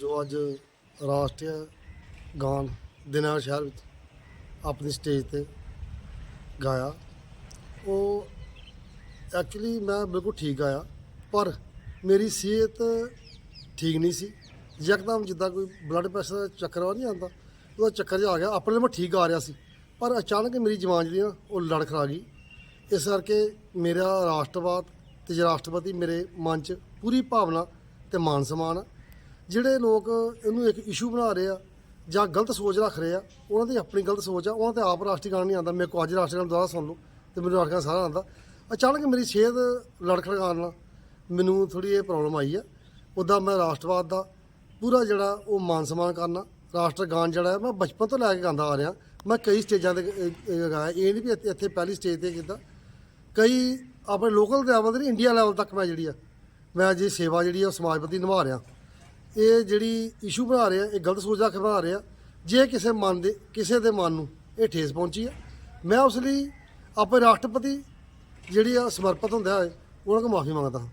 ਜੋ ਅੱਜ ਰਾਸ਼ਟਰੀ ਗਾਨ ਦਿਨਾਰ ਸ਼ਹਿਰ ਵਿੱਚ ਆਪਣੀ ਸਟੇਜ ਤੇ ਗਾਇਆ। ਉਹ ਐਕਚੁਅਲੀ ਮੈਂ ਬਿਲਕੁਲ ਠੀਕ ਗਾਇਆ ਪਰ ਮੇਰੀ ਸਿਹਤ ਠੀਕ ਨਹੀਂ ਸੀ। ਯਕਦਮ ਜਿੱਦਾਂ ਕੋਈ ਬਲੱਡ ਪ੍ਰੈਸ਼ਰ ਦਾ ਚੱਕਰ ਆ ਨਹੀਂ ਆਉਂਦਾ। ਉਹਦਾ ਚੱਕਰ ਜਿਹਾ ਆ ਗਿਆ, ਆਪਣੇ ਲਈ ਮੈਂ ਠੀਕ ਆ ਰਿਹਾ ਸੀ। ਪਰ ਅਚਾਨਕ ਮੇਰੀ ਜਵਾਨ ਜਿਹੜੀ ਨਾ ਉਹ ਲੜਖ ਆ ਗਈ। ਇਸ ਕਰਕੇ ਮੇਰਾ ਰਾਸ਼ਟਰਵਾਦ ਤੇ ਰਾਸ਼ਟਰਪਤੀ ਮੇਰੇ ਮਨ 'ਚ ਪੂਰੀ ਭਾਵਨਾ ਤੇ ਮਾਨ ਸਮਾਨ ਜਿਹੜੇ ਲੋਕ ਇਹਨੂੰ ਇੱਕ ਇਸ਼ੂ ਬਣਾ ਰਹੇ ਆ ਜਾਂ ਗਲਤ ਸੋਚ ਰੱਖ ਰਹੇ ਆ, ਉਹਨਾਂ ਦੀ ਆਪਣੀ ਗਲਤ ਸੋਚ ਆ, ਉਹਨਾਂ ਤੇ ਆਪ ਰਾਸ਼ਟਰੀ ਗਾਣ ਨਹੀਂ ਆਉਂਦਾ। ਮੇਰੇ ਕੋ ਅੱਜ ਰਾਸ਼ਟਰੀ ਗਾਣ ਦੁਬਾਰਾ ਸੁਣ ਲਓ ਤੇ ਮੈਨੂੰ ਰਾਸ਼ਟਰੀ ਗਾਣ ਸਾਰਾ ਆਉਂਦਾ। ਅਚਾਨਕ ਮੇਰੀ ਸਿਹਤ ਲੜਖੜਾਉਣ ਨਾਲ ਮੈਨੂੰ ਥੋੜੀ ਇਹ ਪ੍ਰੋਬਲਮ ਆਈ ਆ। ਉੱਦਾਂ ਮੈਂ ਰਾਸ਼ਟਰਵਾਦ ਦਾ ਪੂਰਾ ਜਿਹੜਾ ਉਹ ਮਾਨ ਸਨਮਾਨ ਕਰਨਾ, ਰਾਸ਼ਟਰ ਗਾਨ ਜਿਹੜਾ ਹੈ, ਮੈਂ ਬਚਪਨ ਤੋਂ ਲੈ ਕੇ ਗਾਉਂਦਾ ਆ ਰਿਹਾ। ਮੈਂ ਕਈ ਸਟੇਜਾਂ ਤੇ ਗਾਇਆ। ਇਹ ਨਹੀਂ ਵੀ ਇੱਥੇ- ਪਹਿਲੀ ਸਟੇਜ ਤੇ ਕੀਤਾ। ਕਈ ਆਪਣੇ ਲੋਕਲ ਲੈਵਲ ਤੇ ਨਹੀਂ ਇੰਡੀਆ ਲੈਵਲ ਤੱਕ ਮੈਂ ਜਿਹੜੀ ਆ, ਮੈਂ ਜੀ ਸੇਵਾ ਜਿਹੜੀ ਆ ਉਹ ਸਮਾਜ ਪ੍ਰਤੀ ਨਿਭਾ ਰਿਹਾ। ਇਹ ਜਿਹੜੀ ਇਸ਼ੂ ਬਣਾ ਰਿਹਾ ਇਹ ਗਲਤ ਸੋਚ ਰੱਖ ਬਣਾ ਰਿਹਾ ਜੇ ਕਿਸੇ ਮਨ ਦੇ, ਕਿਸੇ ਦੇ ਮਨ ਨੂੰ ਇਹ ਠੇਸ ਪਹੁੰਚੀ ਆ, ਮੈਂ ਉਸ ਲਈ ਆਪਣੇ ਰਾਸ਼ਟਰਪਤੀ ਜਿਹੜੀ ਆ ਸਮਰਪਿਤ ਹੁੰਦਾ ਹੈ, ਉਹਨਾਂ ਕੋਲ ਮਾਫੀ ਮੰਗਦਾ ਹਾਂ।